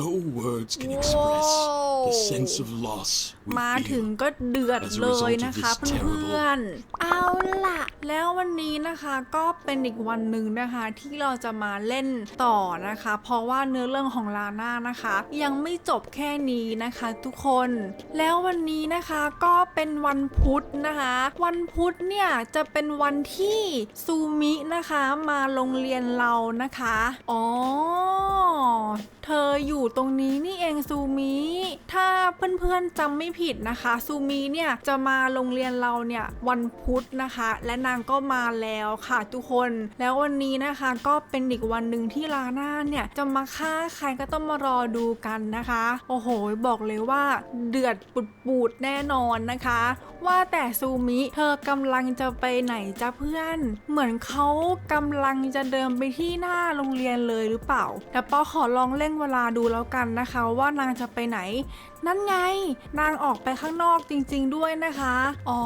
No words can express the sense of loss we มาถึง feel. ก็เดือด as a เลย result of นะคะ this เพื่ terrible อนๆเอาล่ะ แล้ววันนี้นะคะก็เป็นอีกวันหนึ่งนะคะที่เราจะมาเล่นต่อนะคะ เพราะว่าเนื้อเรื่องของลาน่านะคะ ยังไม่จบแค่นี้นะคะทุกคน แล้ววันนี้นะคะก็เป็นวันพุธนะคะ วันพุธเนี่ยจะเป็นวันที่ซูมินะคะมาโรงเรียนเรานะคะ อ๋อ เธออยู่ตรงนี้นี่เองซูมิ ถ้าเพื่อนๆจำไม่ผิดนะคะซูมิเนี่ยจะมาโรงเรียนเราเนี่ยวันพุธนะคะ และนางก็มาแล้วค่ะทุกคน แล้ววันนี้นะคะก็เป็นอีกวันหนึ่งที่ลาน่าเนี่ยจะมาฆ่าใครก็ต้องมารอดูกันนะคะ โอ้โห บอกเลยว่าเดือดปุดๆแน่นอนนะคะ ว่าแต่ซูมิเธอกำลังจะไปไหนจ้ะเพื่อน เหมือนเขากำลังจะเดินไปที่หน้าโรงเรียนเลยหรือเปล่าแต่ปอขอลองเร่งเวลาดูแล้วกันนะคะว่านางจะไปไหน นั่นไง นางออกไปข้างนอกจริง ๆ ด้วยนะคะ อ๋อ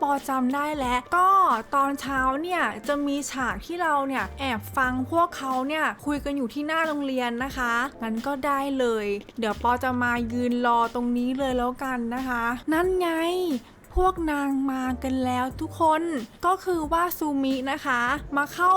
ปอจำได้แล้ว ก็ตอนเช้าเนี่ยจะมีฉากที่เราเนี่ยแอบฟังพวกเขาเนี่ยคุยกันอยู่ที่หน้าโรงเรียนนะคะงั้นก็ได้เลย เดี๋ยวปอจะมายืนรอตรงนี้เลยแล้วกันนะคะ นั่นไง พวกนางมากันแล้วทุกคนก็คือว่าซูมินะคะ มาเข้า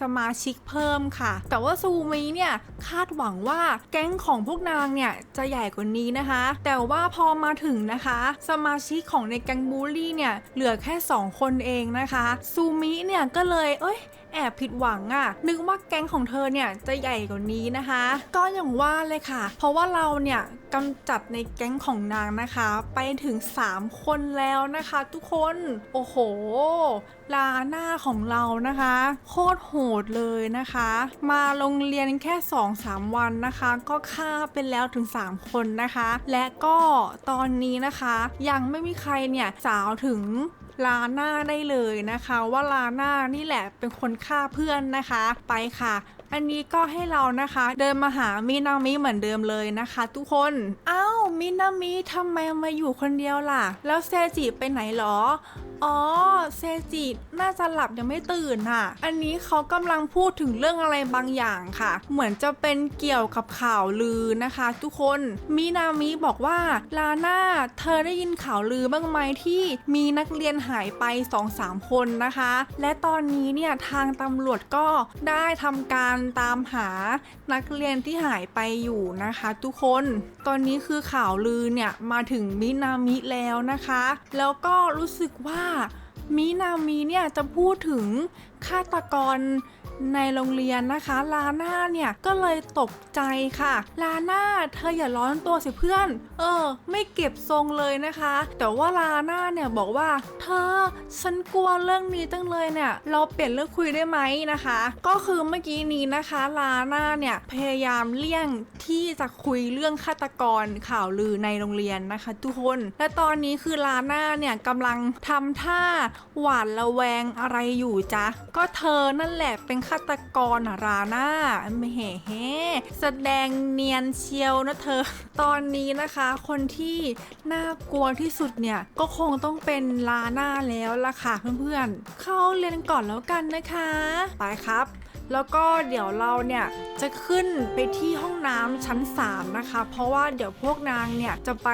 สมาชิกเพิ่มค่ะ แต่ว่าซูมิเนี่ยคาดหวังว่าแก๊งของพวกนางเนี่ยจะใหญ่กว่านี้นะคะ แต่ว่าพอมาถึงนะคะ สมาชิกของในแก๊งบูลลี่เนี่ยเหลือแค่ 2 คนเองนะคะซูมิเนี่ยก็เลยเอ้ย แอบผิดหวังอะ่ะนึกว่าแก๊งของเธอเนี่ยจะใหญ่กว่านี้นะคะ ก็อย่างว่าเลยค่ะ เพราะว่าเราเนี่ยกำจัดในแก๊งของนางนะคะ ไปถึง 3 คนแล้วนะคะ ทุกคนโอ้โห ลาหน้าของเรานะคะ โคตรโหดเลยนะคะ มาโรงเรียนแค่ 2-3 วันนะคะ ก็ฆ่าไปแล้วถึง 3 คนนะคะ และก็ตอนนี้นะคะ ยังไม่มีใครเนี่ยสาวถึง ลาน่าได้เลยนะคะ ว่าลาน่านี่แหละเป็นคนฆ่าเพื่อนนะคะ ไปค่ะอันนี้ก็ให้เรานะคะเดินมาหามินามิเหมือนเดิมเลยนะคะ ทุกคนอ้าวมินามิทำไมมาอยู่คนเดียวล่ะ แล้วเซจิไปไหนหรอ อ๋อ เซจิน่าจะหลับยังไม่ตื่นค่ะ อันนี้เขากำลังพูดถึงเรื่องอะไรบางอย่างค่ะ เหมือนจะเป็นเกี่ยวกับข่าวลือนะคะ ทุกคน มินามิบอกว่าลาน่าเธอได้ยินข่าวลือบ้างไหมที่มีนักเรียนหายไป 2-3 คนนะคะ และตอนนี้เนี่ยทางตำรวจก็ได้ทำการตามหานักเรียนที่หายไปอยู่นะคะ ทุกคน ตอนนี้คือข่าวลือเนี่ยมาถึงมินามิแล้วนะคะ แล้วก็รู้สึกว่ามินามิเนี่ยจะพูดถึงฆาตกรในโรงเรียนนะคะ ลาน่าเนี่ยก็เลยตกใจค่ะ ลาน่าเธออย่าร้อนตัวสิเพื่อน เออ ไม่เก็บทรงเลยนะคะ แต่ว่าลาน่าเนี่ยบอกว่า เธอฉันกลัวเรื่องนี้จังเลยเนี่ย เราเปลี่ยนเรื่องคุยได้ไหมนะคะ ก็คือเมื่อกี้นี้นะคะ ลาน่าเนี่ยพยายามเลี่ยงที่จะคุยเรื่องฆาตกรข่าวลือในโรงเรียนนะคะ ทุกคน และตอนนี้คือลาน่าเนี่ยกำลังทำท่าหวาดระแวงอะไรอยู่จ๊ะก็เธอนั่นแหละเป็นฆาตกรอะราน่าไม่เฮ่เฮ่แสดงเนียนเชียวนะเธอ ตอนนี้นะคะ คนที่น่ากลัวที่สุดเนี่ยก็คงต้องเป็นลาน่าแล้วล่ะค่ะเพื่อนๆ เข้าเรียนก่อนแล้วกันนะคะ ไปครับ แล้วก็เดี๋ยวเราเนี่ยจะขึ้นไปที่ห้องน้ำชั้น 3 นะคะ เพราะว่าเดี๋ยวพวกนางเนี่ยจะไป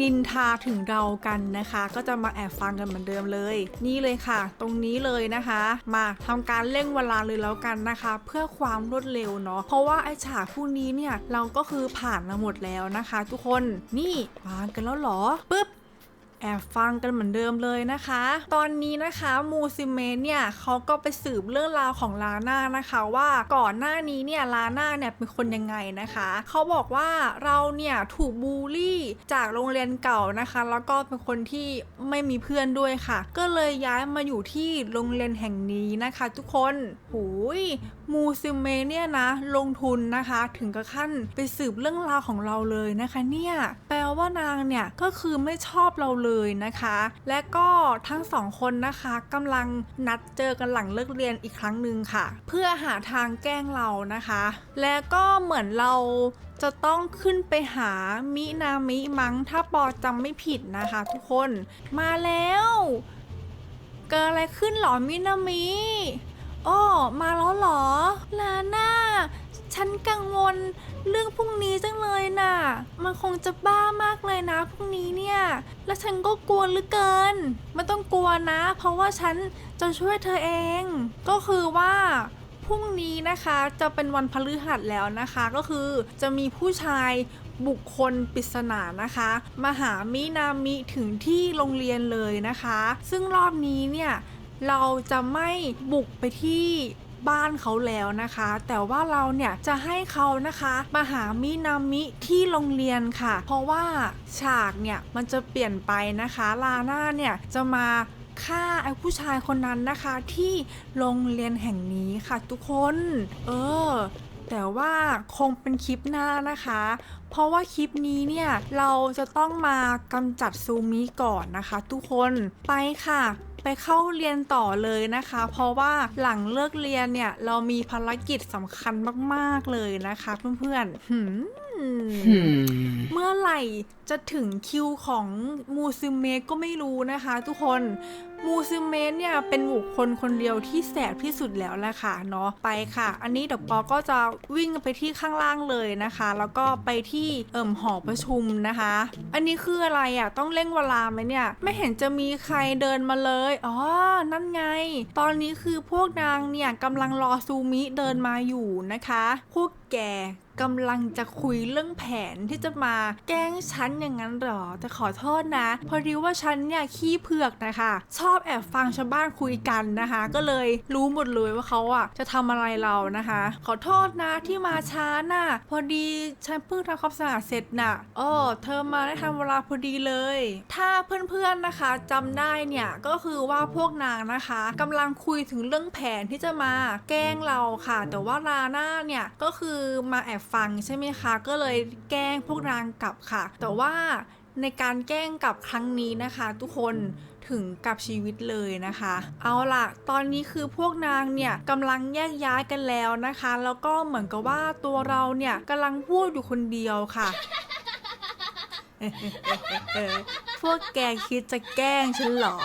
นินทาถึงเรากันนะคะ ก็จะมาแอบฟังกันเหมือนเดิมเลย นี่เลยค่ะ ตรงนี้เลยนะคะ มาทำการเร่งเวลาเลยแล้วกันนะคะ เพื่อความรวดเร็วเนาะเพราะว่าไอฉากพวกนี้เนี่ยเราก็คือผ่านมาหมดแล้วนะคะ ทุกคนนี่วางกันแล้วเหรอปึ๊บ แอบฟังกันเหมือนเดิมเลยนะคะ ตอนนี้นะคะมูซิเมนเนี่ยเขาก็ไปสืบเรื่องราวของลาน่านะคะว่าก่อนหน้านี้เนี่ยลาน่าเนี่ยเป็นคนยังไงนะคะเขาบอกว่าเราเนี่ยถูกบูลลี่จากโรงเรียนเก่านะคะ แล้วก็เป็นคนที่ไม่มีเพื่อนด้วยค่ะ ก็เลยย้ายมาอยู่ที่โรงเรียนแห่งนี้นะคะ ทุกคนหูยมูซิเมเนี่ยนะลงทุนนะคะถึงกับขั้นไปสืบเรื่องราวของเราเลยนะคะเนี่ยแปลว่านางเนี่ยก็คือไม่ชอบเราเลยลยนะคะ และก็ทั้งสองคนนะคะกำลังนัดเจอกันหลังเลิกเรียนอีกครั้งหนึ่งค่ะ เพื่อหาทางแกล้งเรานะคะ และก็เหมือนเราจะต้องขึ้นไปหามินามิมั้งถ้าปอจำไม่ผิดนะคะทุกคนมาแล้วเกิดอะไรขึ้นหรอมินามิอ้อมาแล้วเหรอลาน่า ฉันกังวลเรื่องพรุ่งนี้จังเลยน่ะ มันคงจะบ้ามากเลยนะพรุ่งนี้เนี่ย แล้วฉันก็กลัวเหลือเกิน ไม่ต้องกลัวนะ เพราะว่าฉันจะช่วยเธอเอง ก็คือว่าพรุ่งนี้นะคะจะเป็นวันพฤหัสแล้วนะคะก็คือจะมีผู้ชายบุคคลปริศนานะคะมาหามินามิถึงที่โรงเรียนเลยนะคะ ซึ่งรอบนี้เนี่ยเราจะไม่บุกไปที่ บ้านเขาแล้วนะคะ แต่ว่าเราเนี่ยจะให้เขานะคะมาหามินามิที่โรงเรียนค่ะ เพราะว่าฉากเนี่ยมันจะเปลี่ยนไปนะคะลาน่าเนี่ยจะมาฆ่าไอ้ผู้ชายคนนั้นนะคะที่โรงเรียนแห่งนี้ค่ะทุกคน เออ แต่ว่าคงเป็นคลิปหน้านะคะ เพราะว่าคลิปนี้เนี่ย เราจะต้องมากำจัดซูมิก่อนนะคะทุกคนไปค่ะ ไปเข้าเรียนต่อเลยนะคะ เพราะว่าหลังเลิกเรียนเนี่ยเรามีภารกิจสำคัญมากๆเลยนะคะ เพื่อนๆ เมื่อไหร่จะถึงคิวของมูซึเมะก็ไม่รู้นะคะ ทุกคนมูซึเมะเนี่ยเป็นบุคคลคนเดียวที่แสบที่สุดแล้วแหละค่ะเนาะไปค่ะ อันนี้เดี๋ยวปอก็จะวิ่งไปที่ข้างล่างเลยนะคะ แล้วก็ไปที่เอิ่มหอประชุมนะคะ อันนี้คืออะไรอะต้องเร่งเวลาไหมเนี่ย ไม่เห็นจะมีใครเดินมาเลยอ๋อนั่นไง ตอนนี้คือพวกนางเนี่ยกำลังรอซูมิเดินมาอยู่นะคะ พวกแก กำลังจะคุยเรื่องแผนที่จะมาแกล้งฉันอย่างนั้นเหรอ แต่ขอโทษนะ พอดีว่าฉันเนี่ยขี้เผือกนะคะ ชอบแอบฟังชาวบ้านคุยกันนะคะ ก็เลยรู้หมดเลยว่าเขาอะจะทำอะไรเรานะคะ ขอโทษนะที่มาช้าน่ะ พอดีฉันเพิ่งทำความสะอาดเสร็จน่ะโอ้เธอมาได้ทันเวลาพอดีเลย ถ้าเพื่อนๆนะคะจำได้เนี่ยก็คือว่าพวกนางนะคะกำลังคุยถึงเรื่องแผนที่จะมาแกล้งเราค่ะ แต่ว่าลาน่าเนี่ยก็คือมาแอบฟังใช่ไหมคะ ก็เลยแกล้งพวกนางกลับค่ะ แต่ว่าในการแกล้งกลับครั้งนี้นะคะ ทุกคนถึงกับชีวิตเลยนะคะ เอาล่ะ ตอนนี้คือพวกนางเนี่ยกำลังแยกย้ายกันแล้วนะคะ แล้วก็เหมือนกับว่าตัวเราเนี่ยกำลังพูดอยู่คนเดียวค่ะพวกแกคิดจะแกล้งฉันเหรอ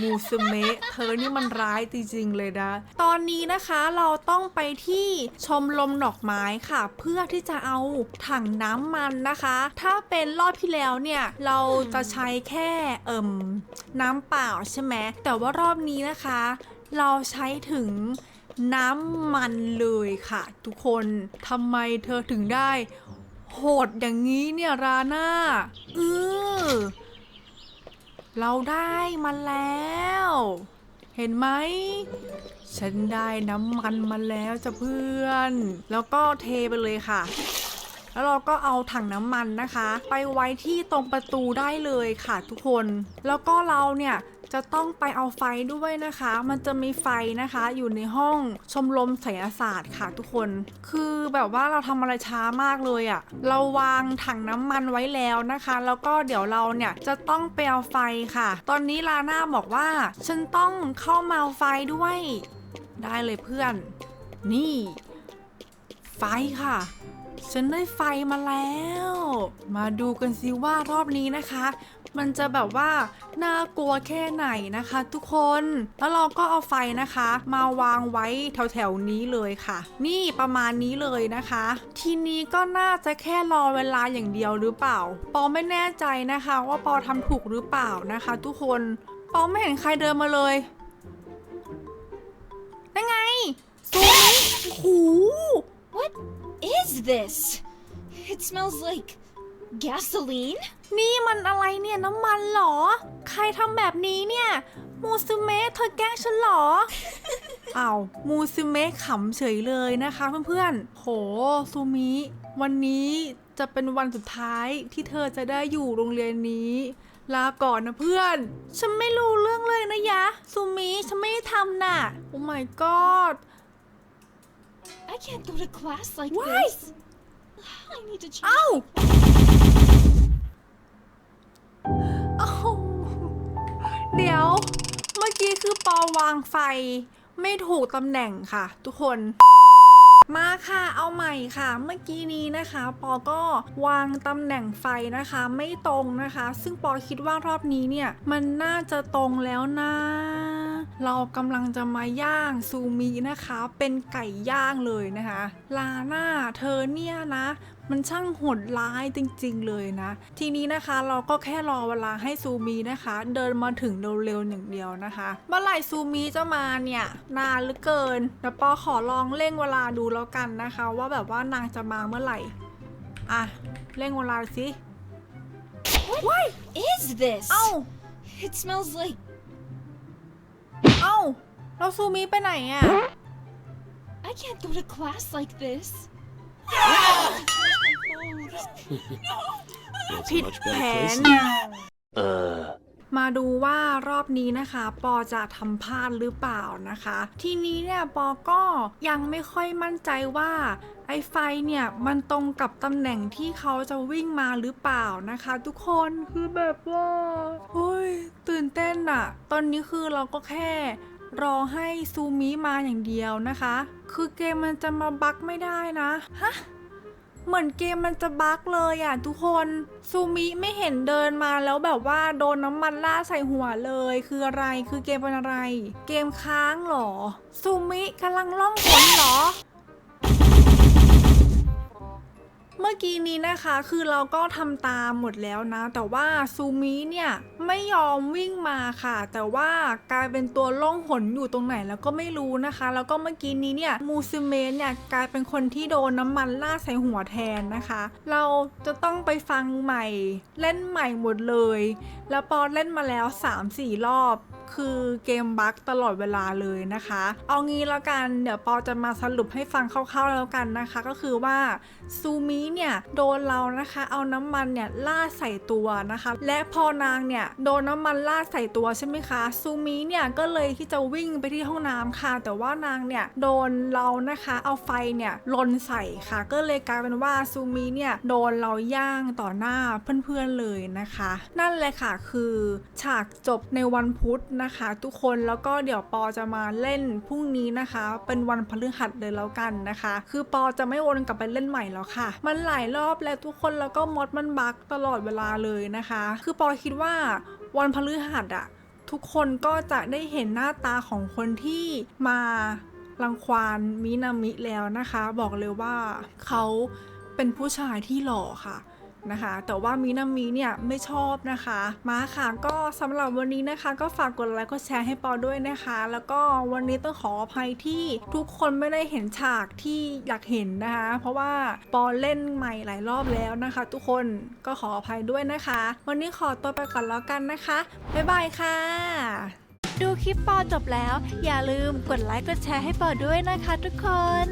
มูสเมะเธอนี่มันร้ายจริงๆเลยนะ ตอนนี้นะคะเราต้องไปที่ชมรมดอกไม้ค่ะ เพื่อที่จะเอาถังน้ำมันนะคะ ถ้าเป็นรอบที่แล้วเนี่ยเราจะใช้แค่เอิ่มน้ำเปล่าใช่ไหมแต่ว่ารอบนี้นะคะ เราใช้ถึงน้ำมันเลยค่ะ ทุกคนทำไมเธอถึงได้ โหดอย่างนี้เนี่ยราน่าเออ เราได้มาแล้ว เห็นไหม ฉันได้น้ำมันมาแล้วจ้ะเพื่อน แล้วก็เทไปเลยค่ะ แล้วเราก็เอาถังน้ำมันนะคะ ไปไว้ที่ตรงประตูได้เลยค่ะทุกคน แล้วก็เราเนี่ย จะต้องไปเอาไฟด้วยนะคะ มันจะมีไฟนะคะอยู่ในห้องชมรมไสยศาสตร์ค่ะทุกคน คือแบบว่าเราทำอะไรช้ามากเลยอะ่ะ เราวางถังน้ำมันไว้แล้วนะคะ แล้วก็เดี๋ยวเราเนี่ยจะต้องไปเอาไฟค่ะ ตอนนี้ลาน่าบอกว่า ฉันต้องเข้ามาเอาไฟด้วย ได้เลยเพื่อน นี่ ไฟค่ะ ฉันได้ไฟมาแล้ว มาดูกันสิว่ารอบนี้นะคะ มันจะแบบว่าน่ากลัวแค่ไหนนะคะ ทุกคน แล้วเราก็เอาไฟนะคะ มาวางไว้แถวๆนี้เลยค่ะ นี่ประมาณนี้เลยนะคะ ทีนี้ก็น่าจะแค่รอเวลาอย่างเดียวหรือเปล่า ปอไม่แน่ใจนะคะ ว่าปอทำถูกหรือเปล่านะคะ ทุกคน ปอไม่เห็นใครเดินมาเลยนั่นไงซูมโอ้โห is this? It smells like gasoline. นี่มันอะไรเนี่ยน้ำมันเหรอ ใครทำแบบนี้เนี่ย มูซึเมะเธอแกล้งฉันเหรอ อ้าวมูซึเมะขำเฉยเลยนะคะเพื่อนๆ โหซูมิ วันนี้จะเป็นวันสุดท้ายที่เธอจะได้อยู่โรงเรียนนี้ ลาก่อนนะเพื่อน ฉันไม่รู้เรื่องเลยนะยะซูมิฉันไม่ได้ทำน่ะ โอ้ my god I can't go to class like Why? this. I need to change. เอ้าเอ้าเดี๋ยว เมื่อกี้คือปอวางไฟ ไม่ถูกตำแหน่งค่ะ ทุกคน มาค่ะเอาใหม่ค่ะ เมื่อกี้นี้นะคะ ปอก็วางตำแหน่งไฟนะคะ ไม่ตรงนะคะ ซึ่งปอคิดว่ารอบนี้เนี่ย มันน่าจะตรงแล้วนะ เรากำลังจะมาย่างซูมินะคะ เป็นไก่ย่างเลยนะคะลาน่าเธอเนี่ยนะ มันช่างโหดร้ายจริงๆเลยนะ ทีนี้นะคะเราก็แค่รอเวลาให้ซูมินะคะ เดินมาถึงเร็วๆหนึ่างเดียวนะคะ เมื่อไหร่ซูมิจะมาเนี่ยนานเหลือเกินเดี๋ยวปอขอลองเร่งเวลาดูแล้วกันนะคะ ว่าแบบว่านางจะมาเมื่อไหร่อะเร่งเวลาสิ Is this? เอ้า It smells like เอ้าเราซูมิไปไหนอะ I can't go to class like this. That's ผิ a ด much แผ better น place. มาดูว่ารอบนี้นะคะ ปอจะทำพลาดหรือเปล่านะคะ ทีนี้เนี่ยปอก็ยังไม่ค่อยมั่นใจว่าไอ้ไฟเนี่ยมันตรงกับตำแหน่งที่เขาจะวิ่งมาหรือเปล่านะคะ ทุกคนคือแบบว่าเฮ้ยตื่นเต้นอะตอนนี้คือเราก็แค่รอให้ซูมิมาอย่างเดียวนะคะ คือเกมมันจะมาบั๊กไม่ได้นะฮะเหมือนเกมมันจะบั๊กเลยอะทุกคนซูมิไม่เห็นเดินมาแล้วแบบว่าโดนน้ำมันล่าใส่หัวเลย คืออะไรคือเกมเป็นอะไร เกมค้างเหรอซูมิกำลังล่องหนเหรอ เมื่อกี้นี้นะคะคือเราก็ทำตามหมดแล้วนะ แต่ว่าซูมิเนี่ยไม่ยอมวิ่งมาค่ะ แต่ว่ากลายเป็นตัวล่องหนอยู่ตรงไหนแล้วก็ไม่รู้นะคะ แล้วก็เมื่อกี้นี้เนี่ยมูซิเมะเนี่ยกลายเป็นคนที่โดนน้ำมันล่าใส่หัวแทนนะคะ เราจะต้องไปฟังใหม่ เล่นใหม่หมดเลย แล้วปอเล่นมาแล้ว 3-4 รอบ คือเกมบั๊กตลอดเวลาเลยนะคะ เอางี้แล้วกันเดี๋ยวปอจะมาสรุปให้ฟังคร่าวๆแล้วกันนะคะ ก็คือว่าซูมิเนี่ยโดนเรานะคะเอาน้ำมันเนี่ยลาดใส่ตัวนะคะ และพอนางเนี่ยโดนน้ำมันลาดใส่ตัวใช่ไหมคะซูมิเนี่ยก็เลยที่จะวิ่งไปที่ห้องน้ำค่ะ แต่ว่านางเนี่ยโดนเรานะคะเอาไฟเนี่ยลนใส่ค่ะ ก็เลยกลายเป็นว่าซูมิเนี่ยโดนเราย่างต่อหน้าเพื่อนๆเลยนะคะ นั่นแหละค่ะคือฉากจบในวันพุธนะคะ ทุกคนแล้วก็เดี๋ยวปอจะมาเล่นพรุ่งนี้นะคะ เป็นวันพฤหัสเลยแล้วกันนะคะ คือปอจะไม่วนกลับไปเล่นใหม่แล้วค่ะ มันหลายรอบแล้วทุกคนแล้วก็มดมันบักตลอดเวลาเลยนะคะ คือปอคิดว่าวันพฤหัสอะทุกคนก็จะได้เห็นหน้าตาของคนที่มารังควานมินามิแล้วนะคะ บอกเลยว่าเขาเป็นผู้ชายที่หล่อค่ะ นะคะ แต่ว่ามีนามีเนี่ยไม่ชอบนะคะ มาค่ะก็สำหรับวันนี้นะคะ ก็ฝากกดไลค์กดแชร์ให้ปอด้วยนะคะ แล้วก็วันนี้ต้องขออภัยที่ทุกคนไม่ได้เห็นฉากที่อยากเห็นนะคะ เพราะว่าปอเล่นใหม่หลายรอบแล้วนะคะ ทุกคนก็ขออภัยด้วยนะคะ วันนี้ขอตัวไปก่อนแล้วกันนะคะ บ๊ายบายค่ะ ดูคลิปปอจบแล้ว อย่าลืมกดไลค์กดแชร์ให้ปอด้วยนะคะทุกคน